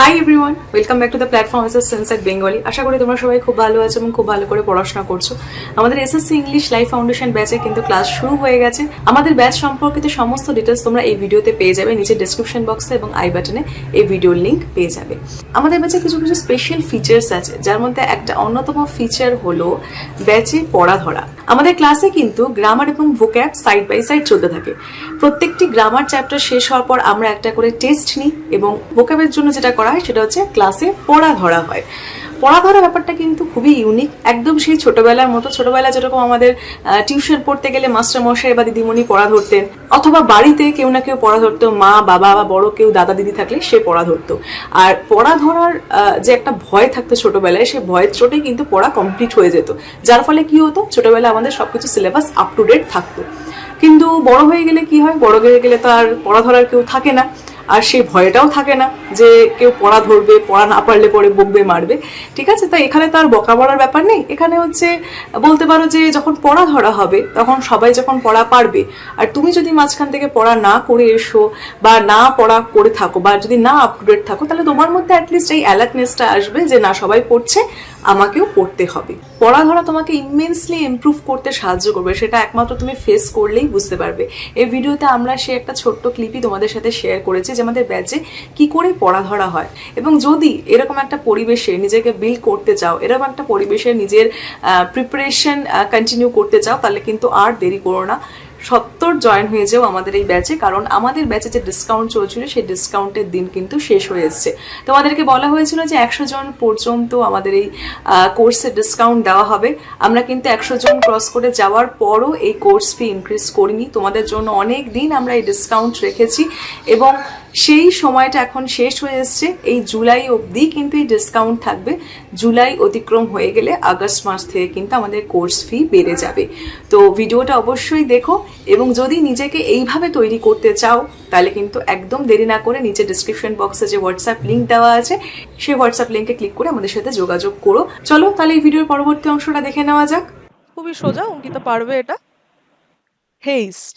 Hi everyone welcome back to the platform S sensor Bengali আশা করি তোমরা সবাই খুব ভালো আছো এবং খুব ভালো করে পড়াশোনা করছ। আমাদের এসএসসি ইংলিশ লাইফ ফাউন্ডেশন ব্যাচে কিন্তু ক্লাস শুরু হয়ে গেছে। আমাদের ব্যাচ সম্পর্কিত সমস্ত ডিটেলস তোমরা এই ভিডিওতে পেয়ে যাবে। নিচে ডিসক্রিপশন বক্সে এবং আই বাটনে এই ভিডিওর লিংক পেয়ে যাবে। আমাদের ব্যাচে কিছু কিছু স্পেশাল ফিচার্স আছে। যার মধ্যে একটা অন্যতম ফিচার হলো ব্যাচে পড়া ধরা আমাদের ক্লাসে কিন্তু গ্রামার এবং ভোক্যাব সাইড বাই সাইড চলতে থাকে। প্রত্যেকটি গ্রামার চ্যাপ্টার শেষ হওয়ার পর আমরা একটা করে টেস্ট নিই এবং ভোক্যাবের জন্য যেটা করা হয়, সেটা হচ্ছে ক্লাসে পড়া ধরা হয়। পড়া ধরা ব্যাপারটা কিন্তু খুবই ইউনিক একদম সেই ছোটবেলার মতো, ছোটবেলা যেরকম আমাদের টিউশন পড়তে গেলে মাস্টার মশাই বা দিদিমণি পড়া ধরতেন, অথবা বাড়িতে কেউ না কেউ পড়া ধরতো, মা, বাবা বা বড় কেউ দাদা দিদি থাকলে সে পড়া ধরতো। আর পড়া ধরার যে একটা ভয় থাকতো ছোটবেলায়, সে ভয়ের চোটে কিন্তু পড়া কমপ্লিট হয়ে যেত। যার ফলে কি হতো? ছোটবেলায় আমাদের সবকিছু সিলেবাস আপ টু ডেট থাকতো। কিন্তু বড় হয়ে গেলে কি হয়? বড় হয়ে গেলে তো আর পড়া ধরার কেউ থাকে না। আর সেই ভয়টাও থাকে না যে কেউ পড়া ধরবে, পড়া না পারলে পরে বকবে, মারবে। ঠিক আছে? তাই এখানে তো আর বকা বলার ব্যাপার নেই। এখানে হচ্ছে, বলতে পারো যে যখন পড়া ধরা হবে, তখন সবাই যখন পড়া পারবে, আর তুমি যদি মাঝখান থেকে পড়া না করে এসো বা না পড়া করে থাকো বা যদি না আপ টু থাকো, তাহলে তোমার মধ্যে অ্যাটলিস্ট এই অ্যালার্টনেসটা আসবে যে না, সবাই পড়ছে, আমাকেও পড়তে হবে। পড়া ধরা তোমাকে ইমেন্সলি ইমপ্রুভ করতে সাহায্য করবে। সেটা একমাত্র তুমি ফেস করলেই বুঝতে পারবে। এই ভিডিওতে আমরা সে একটা ছোট্ট ক্লিপই তোমাদের সাথে শেয়ার করেছি যে আমাদের ব্যাচে কি করে পড়া ধরা হয়? এবং যদি এরকম একটা পরিবেশে নিজেকে বিল করতে চাও, এরকম একটা পরিবেশে নিজের প্রিপারেশন কন্টিনিউ করতে চাও, তাহলে কিন্তু আর দেরি করো না। সত্তর জয়েন হয়ে যাও আমাদের এই ব্যাচে, কারণ আমাদের ব্যাচে যে ডিসকাউন্ট চলছিল, সেই ডিসকাউন্টের দিন কিন্তু শেষ হয়ে এসছে। তোমাদেরকে বলা হয়েছিল যে একশো জন পর্যন্ত আমাদের এই কোর্সে ডিসকাউন্ট দেওয়া হবে। আমরা কিন্তু একশো জন ক্রস করে যাওয়ার পরও এই কোর্স ফি ইনক্রিজ করিনি। তোমাদের জন্য অনেক দিন আমরা এই ডিসকাউন্ট রেখেছি এবং সেই সময়টা এখন শেষ হয়ে এসছে। এই জুলাই অবধি কিন্তু এই ডিসকাউন্ট থাকবে। জুলাই অতিক্রম হয়ে গেলে আগস্ট মাস থেকে কিন্তু আমাদের কোর্স ফি বেড়ে যাবে। তো ভিডিওটা অবশ্যই দেখো এবং যদি নিজেকে এইভাবে তৈরি করতে চাও, তাহলে কিন্তু একদম দেরি না করে নিচে ডিসক্রিপশন বক্সে যে হোয়াটসঅ্যাপ লিঙ্ক দেওয়া আছে, সেই হোয়াটসঅ্যাপ লিঙ্কে ক্লিক করে আমাদের সাথে যোগাযোগ করো। চলো তাহলে এই ভিডিওর পরবর্তী অংশটা দেখে নেওয়া যাক। খুবই সোজা, অঙ্কিতা পারবে এটা। হেস্ট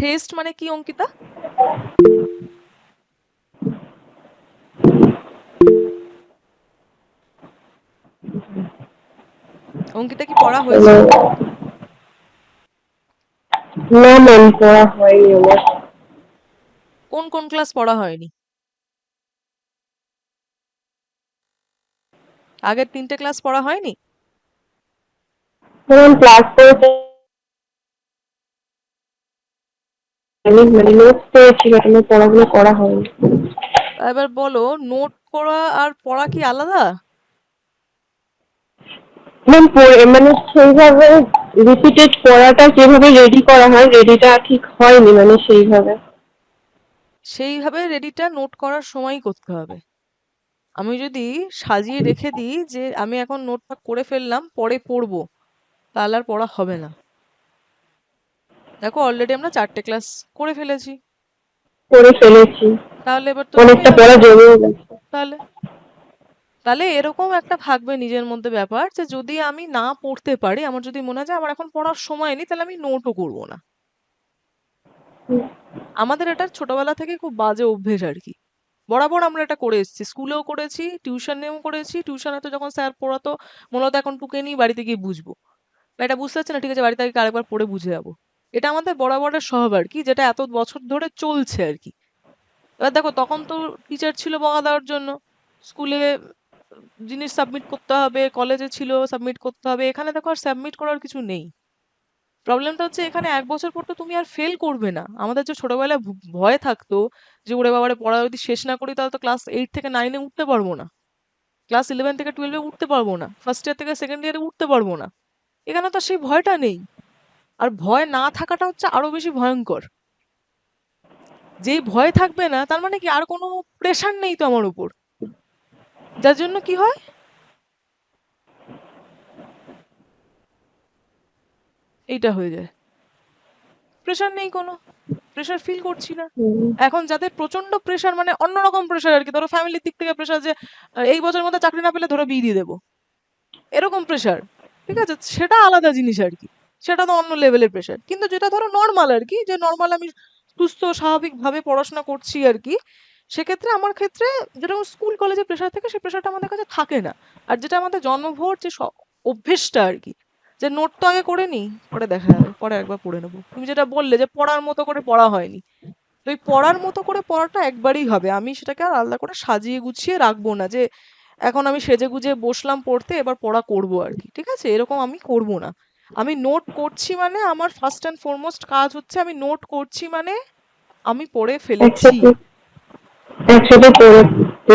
ফেস্ট মানে কি অঙ্কিতা? অঙ্কিতা কি পড়া হয়েছে? না ম্যাম পড়া হয়নি আমার। কোন কোন ক্লাস পড়া হয়নি? আগের তিনটে ক্লাস পড়া হয়নি? ক্লাস করেছে মানে নোটস পেয়েছি বাট আমার পড়াগুলো করা হয়নি। এবার বলো নোট করা আর পড়া কি আলাদা? ম্যাম মানে সেইভাবে রিপিটেড পড়াটা যেভাবে রেডি করা হয় রেডিটা ঠিক হয়নি মানে সেইভাবে। সেইভাবে রেডিটা নোট করার সময় করতে হবে। আমি যদি সাজিয়ে রেখে দিই যে আমি এখন নোটটা করে ফেললাম পরে পড়ব তাহলে আর পড়া হবে না। দেখো অলরেডি আমরা চারটে ক্লাস করে ফেলেছি। করে ফেলেছি। তাহলে এবার তো অনেকটা পড়া জমেও গেছে। তাহলে তাহলে এরকম একটা থাকবে নিজের মধ্যে ব্যাপার যে যদি আমি না পড়তে পারি আমার যদি মনে হয় আমার এখন পড়ার সময় নেই তাহলে আমি নোটও করব না। আমাদের এটা ছোটবেলা থেকে খুব বাজে অভ্যেস আর কি। বরাবর আমরা এটা করে এসেছি। স্কুলেও করেছি টিউশনেও করেছি। টিউশনে তো যখন স্যার পড়াতো মূলত এখন টুকে নিই বাড়িতে গিয়ে বুঝব। এটা বুঝতে পারছি না ঠিক আছে বাড়িতে গিয়ে আরেকবার পড়ে বুঝে যাব। এটা আমাদের বরাবরের স্বভাব আর কি, যেটা এত বছর ধরে চলছে আর কি। এবার দেখো, তখন তো টিচার ছিল বকা দেওয়ার জন্য। স্কুলে জিনিস সাবমিট করতে হবে কলেজে ছিল সাবমিট করতে হবে। এখানে দেখো আর সাবমিট করার কিছু নেই। প্রবলেমটা হচ্ছে এখানে এক বছর পর তো তুমি আর ফেল করবে না। আমাদের যে ছোটবেলায় ভয় থাকতো যে, ওরে বাবারে, পড়া যদি শেষ না করি, তাহলে তো ক্লাস এইট থেকে নাইনে উঠতে পারব না। ক্লাস ইলেভেন থেকে টুয়েলভে উঠতে পারব না। ফার্স্ট ইয়ার থেকে সেকেন্ড ইয়ারে উঠতে পারব না। এখানে তো সেই ভয়টা নেই। আর ভয় না থাকাটা হচ্ছে আরও বেশি ভয়ঙ্কর। যে ভয় থাকবে না তার মানে কি আর কোনো প্রেশার নেই তো আমার উপর? যার জন্য কি হয়? এইটা হয়ে যায়। প্রেশার নেই কোনো। প্রেশার ফিল করছি না। এখন যাদের প্রচণ্ড প্রেশার মানে অন্যরকম প্রেশার আর কি ধরো ফ্যামিলির দিক থেকে প্রেশার যে এই বছরের মধ্যে চাকরি না পেলে ধরো বিয়ে দিয়ে দেবো। এরকম প্রেশার ঠিক আছে? সেটা আলাদা জিনিস আর কি। সেটা তো অন্য লেভেলের প্রেশার কিন্তু যেটা ধরো নর্মাল আর কি, যে নর্মাল আমি সুস্থ, স্বাভাবিকভাবে পড়াশোনা করছি আর কি, সেক্ষেত্রে আমার ক্ষেত্রে যেরকম স্কুল কলেজে প্রেশার থাকে, সেই প্রেশারটা আমাদের কাছে থাকে না। আর যেটা আমাদের জন্মভর যে অভ্যেসটা আর কি, যে নোট তো আগে করে নিই, পরে দেখা যাবে, পরে একবার পড়ে নেব। তুমি যেটা বললে যে পড়ার মতো করে পড়া হয়নি, তো এই পড়ার মতো করে পড়াটা একবারই হবে। আমি সেটাকে আর আলাদা করে সাজিয়ে গুছিয়ে রাখব না যে, এখন আমি সেজে গুজে বসলাম পড়তে, এবার পড়া করব আর কি, ঠিক আছে? এরকম আমি করব না। আমি নোট করছি মানে আমার ফার্স্ট অ্যান্ড ফরমোস্ট কাজ হচ্ছে আমি নোট করছি মানে আমি পড়ে ফেলেছি। একসাথে একসাথে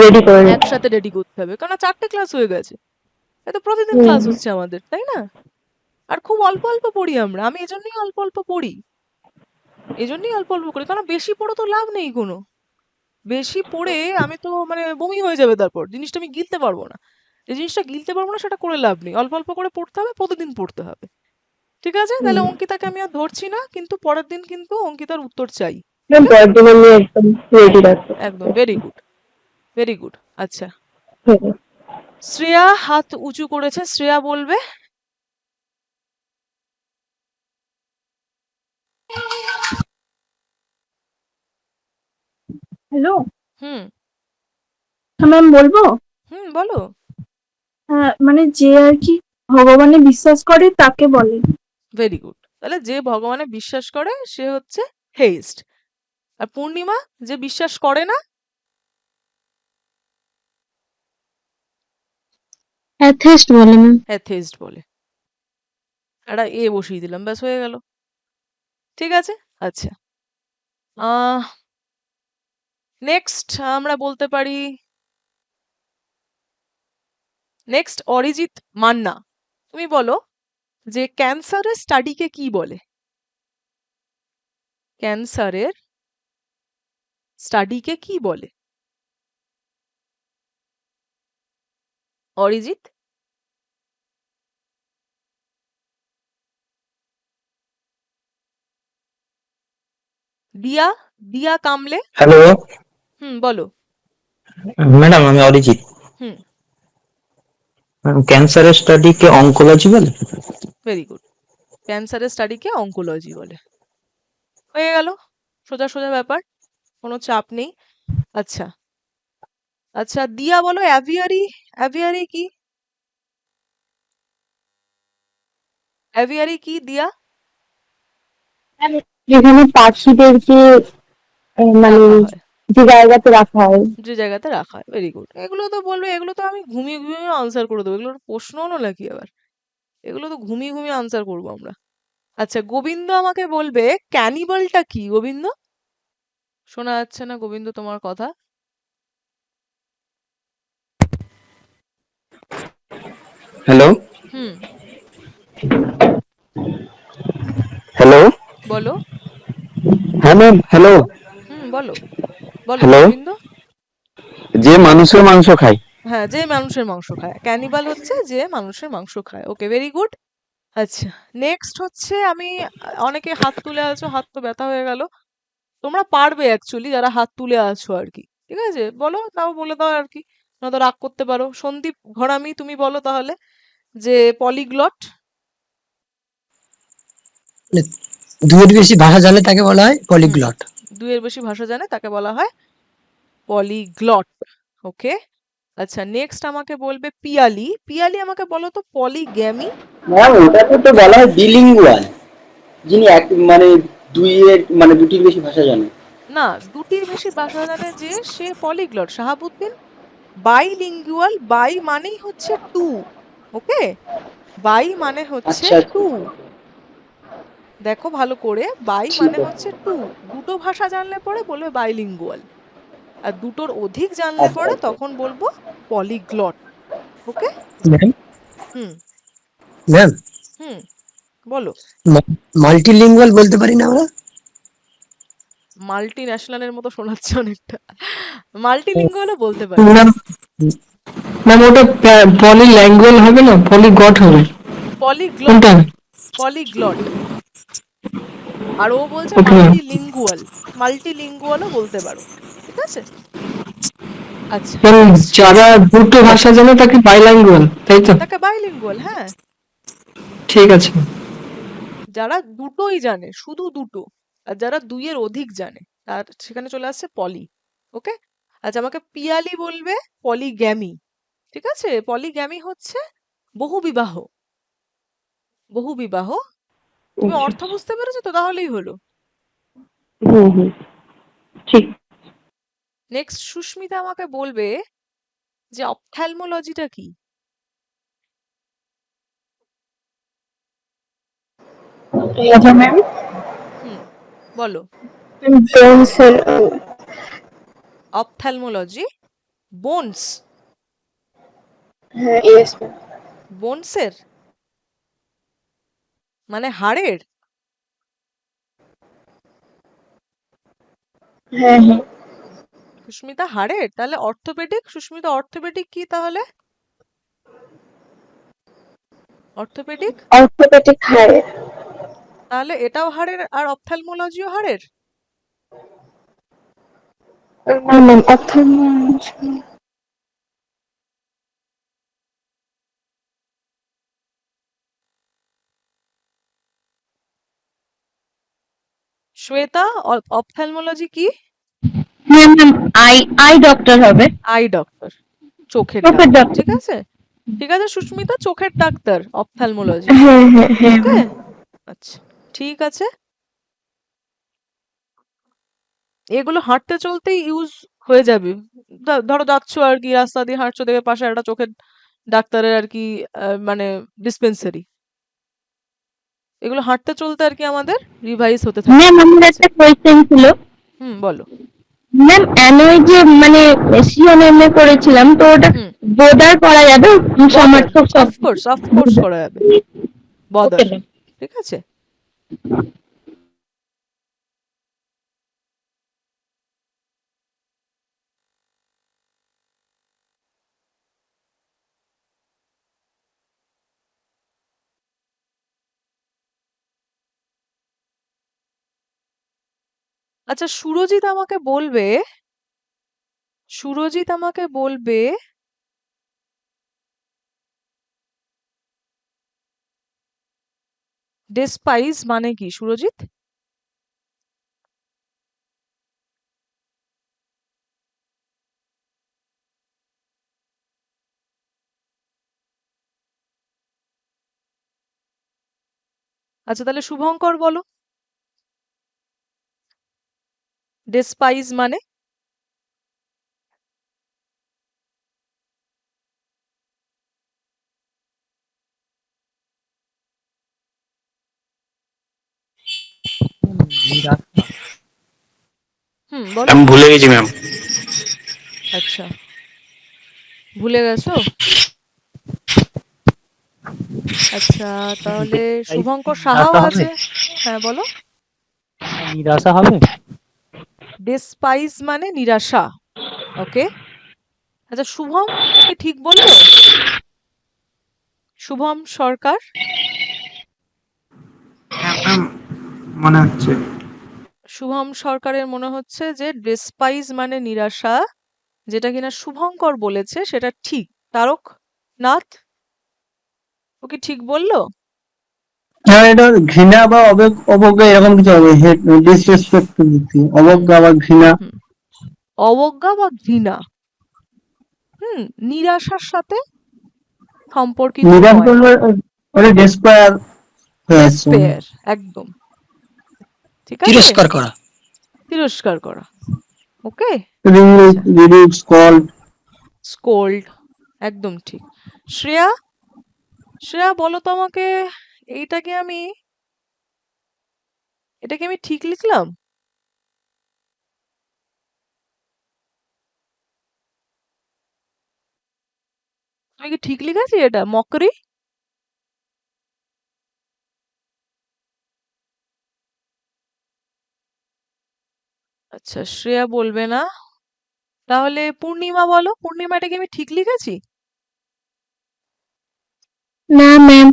রেডি করে একসাথে রেডি করতে হবে কারণ চারটে ক্লাস হয়ে গেছে। এত প্রতিদিন ক্লাস হচ্ছে আমাদের তাই না? আর খুব অল্প অল্প পড়ি আমরা আমি এজন্যই অল্প অল্প পড়ি। এজন্যই অল্প অল্প করি কারণ বেশি পড়ে তো লাভ নেই কোনো। বেশি পড়ে আমি তো মানে বমি হয়ে যাবে তারপর জিনিসটা আমি গিলতে পারব না। যে জিনিসটা গিলতে পারব না সেটা করে লাভ নেই। অল্প অল্প করে পড়তে হবে প্রতিদিন পড়তে হবে। ঠিক আছে? তাহলে অঙ্কিতাকে আমি আর ধরছি না কিন্তু পরের দিন কিন্তু অঙ্কিতার উত্তর চাই। একদম ভেরি গুড ভেরি গুড আচ্ছা। শ্রেয়া হাত উঁচু করেছে শ্রেয়া বলবে? হ্যালো। হুম। ম্যাম বলব? হুম বলো। হ্যাঁ মানে যে আর কি ভগবানে বিশ্বাস করে তাকে বলে। ভেরি গুড তাহলে যে ভগবানে বিশ্বাস করে সে হচ্ছে হেইস্ট আর পূর্ণিমা যে বিশ্বাস করে না অ্যাথেস্ট বলে ম্যাম অ্যাথেইস্ট বলে। একটা এ বসিয়ে দিলাম ব্যাস হয়ে গেল। ঠিক আছে? আচ্ছা। আহ নেক্সট আমরা বলতে পারি নেক্সট অরিজিৎ মান্না। তুমি বলো যে ক্যান্সারের স্টাডিকে কি বলে? ক্যান্সারের স্টাডিকে কি বলে? অরিজিৎ? দিয়া দিয়া কামলে? হ্যালো হুম বলো। ম্যাডাম আমি অরিজিৎ। ক্যান্সারের স্টাডিকে অঙ্কোলজি বলে ভেরি গুড ক্যান্সারের স্টাডিকে অঙ্কোলজি বলে হয়ে গেল? সোজা সোজা ব্যাপার কোনো চাপ নেই। আচ্ছা। আচ্ছা দিয়া বলো অ্যাভিয়ারি অ্যাভিয়ারি কি? অ্যাভিয়ারি কি দিয়া? যেখানে পাখিদেরকে আহ, মানে যে জায়গাতে রাখা হয়। যে জায়গাতে রাখা হয় ভেরি গুড এগুলো তো বলবে এগুলো তো আমি ঘুমিয়ে ঘুমিয়ে আনসার করে দেবো। এগুলো প্রশ্ন হলো নাকি আবার? এগুলো তো ঘুমিয়ে ঘুমিয়ে আনসার করব আমরা। আচ্ছা গোবিন্দ আমাকে বলবে ক্যানিবালটা কি গোবিন্দ? শোনা যাচ্ছে না গোবিন্দ তোমার কথা। হ্যালো হুম। হ্যালো বলো। হ্যাঁ ম্যাম হ্যালো হুম বলো। বলো যে মানুষের মাংস খায়। হ্যাঁ যে মানুষের মাংস খায়। ক্যানিবাল হচ্ছে যে মানুষের মাংস খায়। ওকে ভেরি গুড আচ্ছা নেক্সট হচ্ছে আমি অনেকে হাত তুলে আছো হাত তো ব্যথা হয়ে গেল। তোমরা পারবে অ্যাকচুয়ালি যারা হাত তুলে আছো আর কি। ঠিক আছে? বলো তাও বলে দাও আর কি। নয়তো রাগ করতে পারো। সন্দীপ ঘরামি তুমি বলো তাহলে যে পলিগ্লট দুয়ের বেশি ভাষা জানে তাকে বলা হয় পলিগ্লট দুইয়ের বেশি ভাষা জানে তাকে বলা হয় পলিগ্লট। ওকে আচ্ছা নেক্সট আমাকে বলবে পিয়ালি। পিয়ালি আমাকে বলো তো পলিগ্যামি? ম্যাম ওটাকে তো বলা হয় বিলিঙ্গুয়াল যিনি এক মানে দুইয়ের মানে দুটির বেশি ভাষা জানে। না দুটির বেশি ভাষা জানে যে সে পলিগ্লট। শাহাবুদ্দিন বাইলিঙ্গুয়াল বাই মানেই হচ্ছে টু ওকে বাই মানে হচ্ছে আচ্ছা, আচ্ছা। টু দেখো ভালো করে বাই মানে হচ্ছে টু দুটো ভাষা জানলে পরে বলবে বাইলিঙ্গুয়াল আর দুটোর অধিক জানলে আচ্ছা, পরে আচ্ছা। তখন বলব পলিগ্লট ওকে হুম। ম্যাম হুম বলো। মাল্টিলিঙ্গুয়াল বলতে পারি না আমরা? মাল্টি ন্যাশনালের মতো শোনাচ্ছে অনেকটা। মাল্টিলিঙ্গুয়ালও বলতে পারি। ম্যাম ওটা পলি ল্যাঙ্গুয়েল হবে না? পলি গট হবে পলিগ্লট পলিগ্লট আর ও বলছে. মাল্টিলিঙ্গুয়াল মাল্টিলিঙ্গুয়ালও বলতে পারো ঠিক আছে? আচ্ছা। যারা দুটো ভাষা জানে তাকে বাইল্যাঙ্গুয়াল তাই তো? তাকে বাইলিঙ্গুয়াল হ্যাঁ। ঠিক আছে। যারা দুটোই জানে শুধু দুটো আর যারা দুইয়ের অধিক জানে তার সেখানে চলে আসছে পলি ওকে আচ্ছা আমাকে পিয়ালি বলবে পলিগ্যামি ঠিক আছে? পলিগ্যামি হচ্ছে বহুবিবাহ বহুবিবাহ তুমি অর্থ বুঝতে পেরেছ তো? তাহলেই হলো। হুম হুম। ঠিক। নেক্সট সুস্মিতা আমাকে বলবে যে অপথ্যালমোলজিটা কি? ম্যাম। বলো। অপথ্যালমোলজি? বোনস হ্যাঁ বোনসের মানে হাড়ের? হ্যাঁ হ্যাঁ। সুস্মিতা হাড়ের? তাহলে অর্থোপেডিক? সুস্মিতা অর্থোপেডিক কি তাহলে? অর্থোপেডিক? অর্থোপেডিক হাড়ের। তাহলে এটাও হাড়ের আর অপথ্যালমোলজিও হাড়ের? না ম্যাম অপথ্যালমোলজি শ্বেতা অপথ্যালমোলজি কি? আই আই ডক্টর হবে। আই ডক্টর চোখের ডাক্তার। ঠিক আছে? ঠিক আছে সুস্মিতা চোখের ডাক্তার অপথ্যালমোলজি হ্যাঁ হ্যাঁ হ্যাঁ আচ্ছা ঠিক আছে। এগুলো হাঁটতে চলতেই ইউজ হয়ে যাবে। ধরো যাচ্ছ আর কি রাস্তা দিয়ে হাঁটছো দেখে পাশে একটা চোখের ডাক্তারের আর কি মানে ডিসপেন্সারি এগুলো হাঁটতে চলতে আর কি আমাদের রিভাইজ হতে থাকে। ম্যাম আমার একটা কোয়েশ্চেন ছিল। হুম বলো। ম্যাম অ্যানয় যে মানে সিওনএমএ করেছিলাম তো ওটা বদার করা যাবে? সমার্থক কোর্স অফ কোর্স করা যাবে। বদার ঠিক আছে? আচ্ছা সুরজিৎ আমাকে বলবে, সুরজিৎ আমাকে বলবে ডেসপাইস মানে কি? সুরজিৎ? আচ্ছা তাহলে শুভঙ্কর বলো। ডেসপাইস মানে হুম বলো। আমি ভুলে গেছি ম্যাম। আচ্ছা। ভুলে গেছো? আচ্ছা তাহলে শুভঙ্কর সাহাও আছে? হ্যাঁ বলো। নিরাশা হবে? ডেসপাইস মানে নিরাশা ওকে আচ্ছা শুভম ঠিক বলল? শুভম সরকার? মনে হচ্ছে। শুভম সরকারের মনে হচ্ছে যে ডেসপাইস মানে নিরাশা যেটা কিনা শুভঙ্কর বলেছে সেটা ঠিক। তারক নাথ ও কি ঠিক বলল? হ্যাঁ এটা ঘৃণা বা অবজ্ঞা অবজ্ঞা এরকম কিছু হবে। ডিসরেসপেক্ট অবজ্ঞা বা ঘৃণা। অবজ্ঞা বা ঘৃণা। হুম নিরাশার সাথে সম্পর্কিত ওটা ডেসপায়ার হয়ে একদম। ঠিক আছে? তিরস্কার করা। তিরস্কার করা। ওকে? রিডিউস কল স্কোল্ড একদম ঠিক। শ্রেয়া? শ্রেয়া বলো তো আমাকে। এইটা কি আমি এটা কি আমি ঠিক লিখলাম? কি ঠিক লিখেছি এটা? মকরি আচ্ছা শ্রেয়া বলবে না। তাহলে পূর্ণিমা বলো। পূর্ণিমা এটা কি আমি ঠিক লিখেছি? না ম্যাম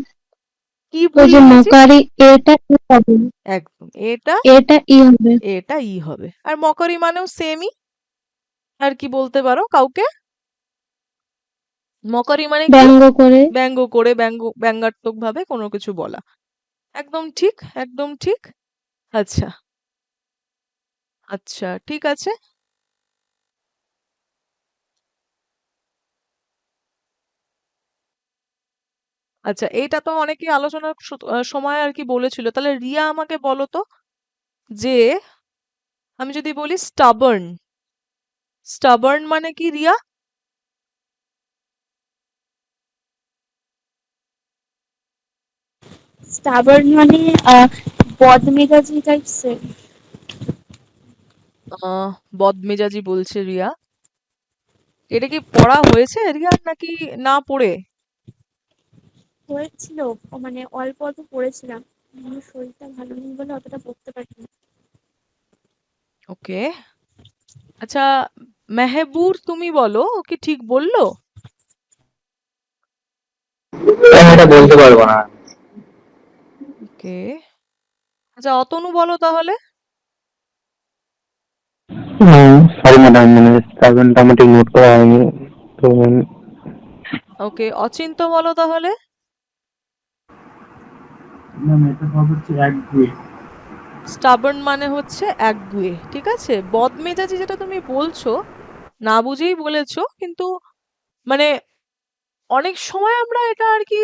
কি যে মকারি এটা ই হবে। একদম এটা এটা ই হবে। এটা ই হবে। আর মকরি মানেও সেমই আর কি বলতে পারো কাউকে? মকরি মানে ব্যঙ্গ করে। ব্যঙ্গ করে ব্যঙ্গ ব্যঙ্গাত্মক ভাবে কোনো কিছু বলা। একদম ঠিক একদম ঠিক। আচ্ছা। আচ্ছা ঠিক আছে। আচ্ছা এটা তো অনেকেই আলোচনার সু- আহ, সময় আর কি বলেছিল। তাহলে রিয়া আমাকে বলো তো যে আমি যদি বলি স্টাবার্ন স্টাবার্ন মানে কি রিয়া? স্টাবার্ন মানে আহ, বদমেজাজি টাইপসের আহ বদমেজাজি বলছে রিয়া। এটা কি পড়া হয়েছে রিয়া নাকি না পড়ে? হয়েছিল মানে অল্প অল্প পড়েছিলাম আমার শরীরটা ভালো নেই বলে অতটা পড়তে পারিনি ওকে। আচ্ছা মেহেবুর তুমি বলো ও কি ঠিক বলল? আমি এটা বলতে পারব না। ওকে। আচ্ছা অতনু বলো তাহলে। সরি ম্যাডাম মানে আমার ঠিক নোট করা হয়নি। তো ওকে অচিন্ত বলো তাহলে। স্টাবার্ন মানে হচ্ছে একগুঁয়ে ঠিক আছে? বদমেজাজি যেটা তুমি বলছো, না বুঝেই বলেছ, কিন্তু মানে অনেক সময় আমরা এটা আর কি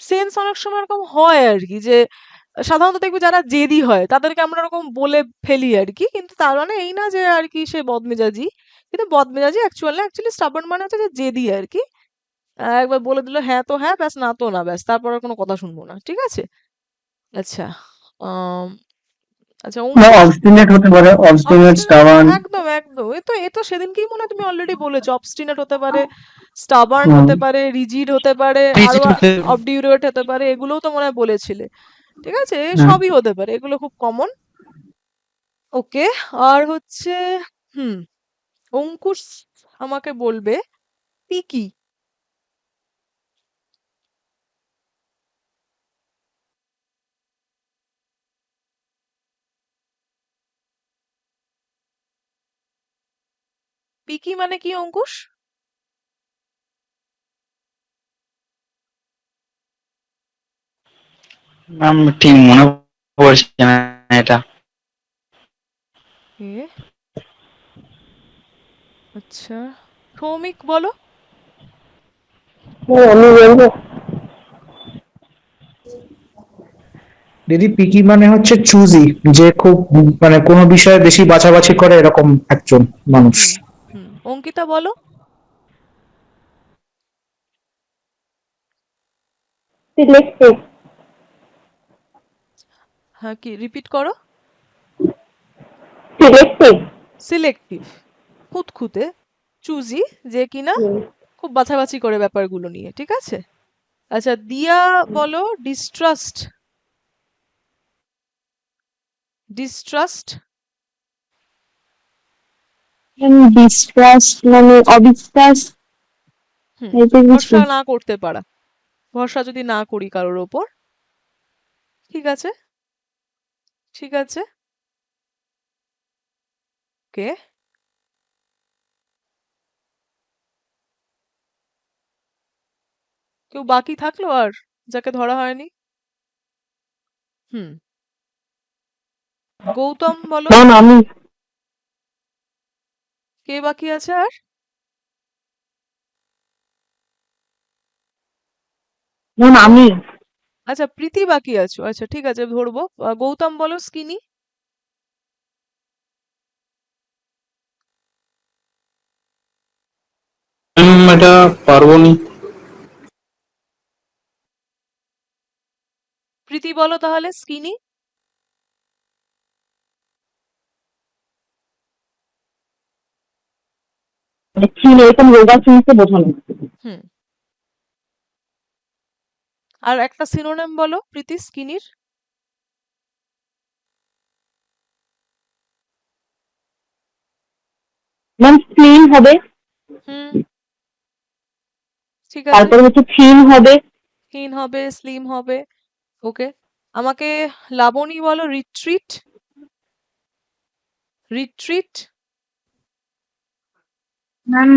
সেন্স অনেক সময় এরকম হয় আর কি যে, সাধারণত দেখবে যারা জেদি হয়, তাদেরকে আমরা এরকম বলে ফেলি আর কি, কিন্তু তার মানে এই না যে আর কি সে বদমেজাজি কিন্তু বদমেজাজি অ্যাকচুয়ালি অ্যাকচুয়ালি স্টাবার্ন মানে হচ্ছে যে জেদি আর কি। একবার বলে দিল হ্যাঁ তো হ্যাঁ ব্যাস, না তো না, ব্যাস, তারপর আর কোনো কথা শুনব না, ঠিক আছে? আচ্ছা আম, আচ্ছা না অবস্টিনেট হতে পারে অবস্টিনেট অবস্টিনেট স্টাবার্ন একদম একদম। এ তো এ তো সেদিনকেই মনে হয় তুমি অলরেডি বলেছ অবস্টিনেট হতে পারে স্টাবার্ন হতে পারে রিজিড হতে পারে আরও অবডিউরেট হতে পারে এগুলোও তো মনে হয় বলেছিলে। ঠিক আছে। সবই হতে পারে এগুলো খুব কমন ওকে আর হচ্ছে হুম অঙ্কুশ আমাকে বলবে পিকি। পিকি মানে কি অঙ্কুশ? ম্যাম ঠিক মনে পড়ছে না এটা। এ? আচ্ছা সৌমিক বলো। হ্যাঁ, আমি বলব। দিদি পিকি মানে হচ্ছে চুজি যে খুব মানে কোনো বিষয়ে বেশি বাছাবাছি করে এরকম একজন মানুষ। অঙ্কিতা বলো। সিলেক্টিভ হ্যাঁ কি রিপিট করো। Selective selective খুঁতখুঁতে। চুজি যে কিনা। খুব বাছাবাছি করে ব্যাপারগুলো নিয়ে ঠিক আছে? আচ্ছা দিয়া বলো ডিস্ট্রাস্ট ডিস্ট্রাস্ট ডিস্ট্রাস্ট মানে অবিশ্বাস কিছু। ভরসা না করতে পারা। ভরসা যদি না করি কারোর ওপর ঠিক আছে? ঠিক আছে? ওকে। কেউ বাকি থাকল আর যাকে ধরা হয়নি? হুম। গৌতম বলো। আমি কে বাকি আছে আর? ম্যাম আমি। আচ্ছা প্রীতি বাকি আছো। আচ্ছা ঠিক আছে ধরবো। আহ, গৌতম বলো স্কিনি? এটা পারব নি প্রীতি বলো তাহলে স্কিনি? ছিল এরকম রোগা বোঝানো হুম। আর একটা সিনোনিম বলো প্রীতি স্কিনির? ম্যাম স্লিম হবে। হুম। ঠিক আছে। তারপরে হচ্ছে থিন হবে। থিন হবে স্লিম হবে। ওকে। আমাকে লাবণী বলো রিট্রিট? রিট্রিট? ম্যাম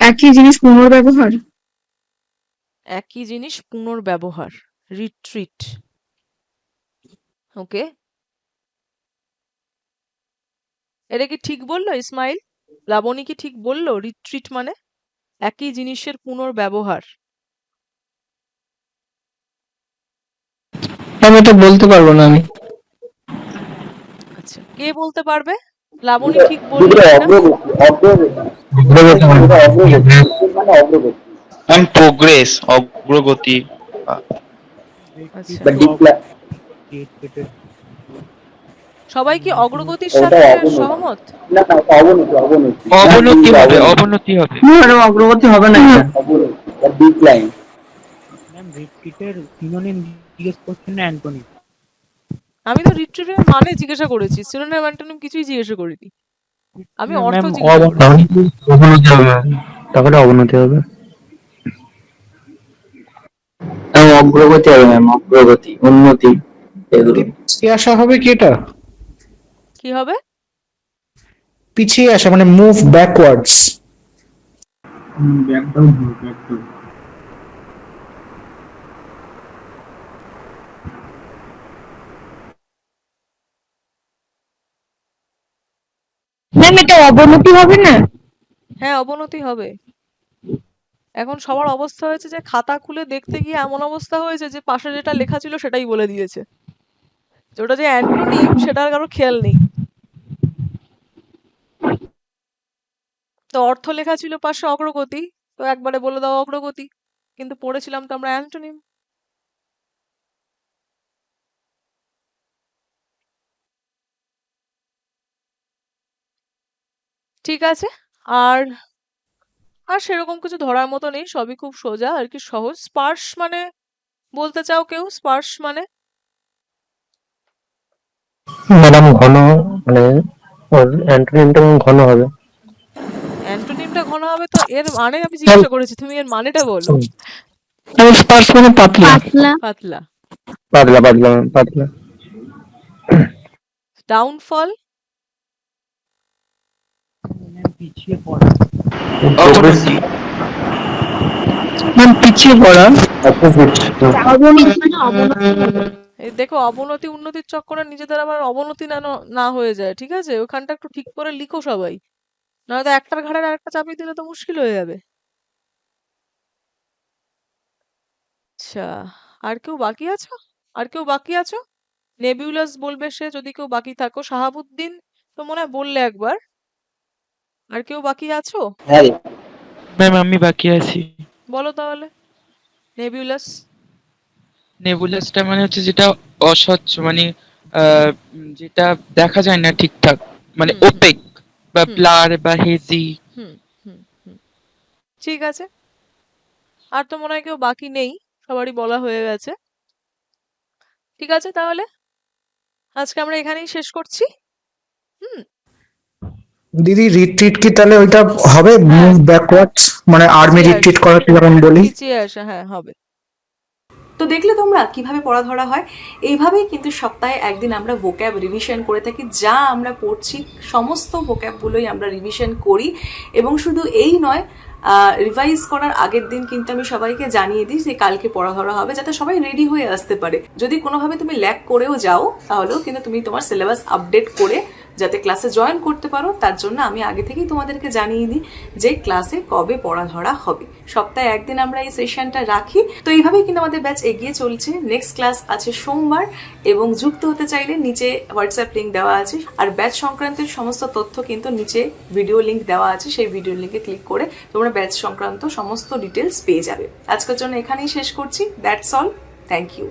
একই জিনিস পুনর্ব্যবহার? একই জিনিস পুনর্ব্যবহার রিট্রিট ওকে এটা কি ঠিক বলল ইসমাইল? লাবণী কি ঠিক বলল রিট্রিট মানে? একই জিনিসের পুনর্ব্যবহার। আমি এটা বলতে পারব না আমি। আচ্ছা কে বলতে পারবে? লাবণী ঠিক বলল প্রোগ্রেস অগ্রগতি আচ্ছা। সবাই কি অগ্রগতির সাথে সহমত? না না অবনতি অবনতি। অবনতি হবে অবনতি হবে। অগ্রগতি হবে না এটা। আমি তো রিট্রিটের মানে জিজ্ঞাসা করেছি। সিনোনিম অ্যান্টোনিম কিছুই জিজ্ঞাসা করিনি। আমি অর্থ অবনতি হবে। তাহলে অবনতি হবে। অগ্রগতি হবে ম্যাম অগ্রগতি উন্নতি এগুলি। পিছিয়ে আসা হবে কি এটা? কি হবে? পিছিয়ে আসা মানে মুভ ব্যাকওয়ার্ডস ম্যাম এটা অবনতি হবে না? হ্যাঁ অবনতি হবে। এখন সবার অবস্থা হয়েছে যে খাতা খুলে দেখতে গিয়ে এমন অবস্থা হয়েছে যে পাশে যেটা লেখা ছিল সেটাই বলে দিয়েছে। ওটা যে অ্যান্টোনিম সেটার কারও খেয়াল নেই। তো অর্থ লেখা ছিল পাশে অগ্রগতি, তো একবারে বলে দাও অগ্রগতি। কিন্তু পড়েছিলাম তো আমরা অ্যান্টোনিম ঠিক আছে? আর আর সেরকম কিছু ধরার মতো নেই সবই খুব সোজা আর কি সহজ। স্পার্শ মানে বলতে চাও কেউ? স্পার্শ মানে? ম্যাডাম ঘন মানে ওর অ্যান্টোনিমটা ঘন হবে? অ্যান্টোনিমটা ঘন হবে তো এর মানে আমি জিজ্ঞাসা করেছি তুমি এর মানেটা বলো। আমি স্পার্শ মানে পাতলা। পাতলা। পাতলা। পাতলা পাতলা পাতলা। ম্যাম পিছিয়ে পড়া। মানে। এই দেখো অবনতি উন্নতির চক্করে নিজেদের আবার অবনতি না না হয়ে যায় ঠিক আছে? ওখানটা একটু ঠিক করে লিখো সবাই। নয়তো একটার ঘাড়ে আরেকটা চাপিয়ে দিলে তো মুশকিল হয়ে যাবে। আচ্ছা আর কেউ বাকি আছো? আর কেউ বাকি আছো? নেবিউলাস বলবে সে যদি কেউ বাকি থাকো। শাহাবুদ্দিন তো মনে হয় বললে একবার। আর কেউ বাকি আছো? হ্যাঁ। ম্যাম আমি বাকি আছি। বলো তাহলে। নেবিউলাস নেবুলাসটা মানে হচ্ছে যেটা অস্বচ্ছ মানে আহ, যেটা দেখা যায় না ঠিকঠাক। মানে। ওপেক বা। ব্লার বা হেজি হুম হুম হুম। ঠিক আছে। আর তো মনে হয় কেউ বাকি নেই। সবারই বলা হয়ে গেছে। ঠিক আছে তাহলে? আজকে আমরা এখানেই শেষ করছি। হুম। দিদি রিট্রিট কি তাহলে ওইটা হবে? মুভ ব্যাকওয়ার্ডস মানে আর্মি. রিট্রিট করার যেমন বলি? পিছিয়ে আসা হ্যাঁ হবে। তো দেখলে তোমরা কীভাবে পড়া ধরা হয়? এইভাবেই কিন্তু সপ্তাহে একদিন আমরা ভোক্যাব রিভিশন করে থাকি যা আমরা পড়ছি সমস্ত ভোক্যাবগুলোই আমরা রিভিশন করি। এবং শুধু এই নয় রিভাইজ করার আগের দিন কিন্তু আমি সবাইকে জানিয়ে দিই যে কালকে পড়া ধরা হবে যাতে সবাই রেডি হয়ে আসতে পারে। যদি কোনোভাবে তুমি ল্যাক করেও যাও তাহলেও কিন্তু তুমি তোমার সিলেবাস আপডেট করে যাতে ক্লাসে জয়েন করতে পারো, তার জন্য আমি আগে থেকেই তোমাদেরকে জানিয়ে দিই যে ক্লাসে কবে পড়া ধরা হবে। সপ্তাহে একদিন আমরা এই সেশনটা রাখি। তো এইভাবেই কিন্তু আমাদের ব্যাচ এগিয়ে চলছে। নেক্সট ক্লাস আছে সোমবার এবং যুক্ত হতে চাইলে নিচে হোয়াটসঅ্যাপ লিঙ্ক দেওয়া আছে। আর ব্যাচ সংক্রান্তের সমস্ত তথ্য কিন্তু নিচে ভিডিও লিঙ্ক দেওয়া আছে। সেই ভিডিও লিঙ্কে ক্লিক করে তোমরা ব্যাচ সংক্রান্ত সমস্ত ডিটেলস পেয়ে যাবে। আজকের জন্য এখানেই শেষ করছি। That's all thank you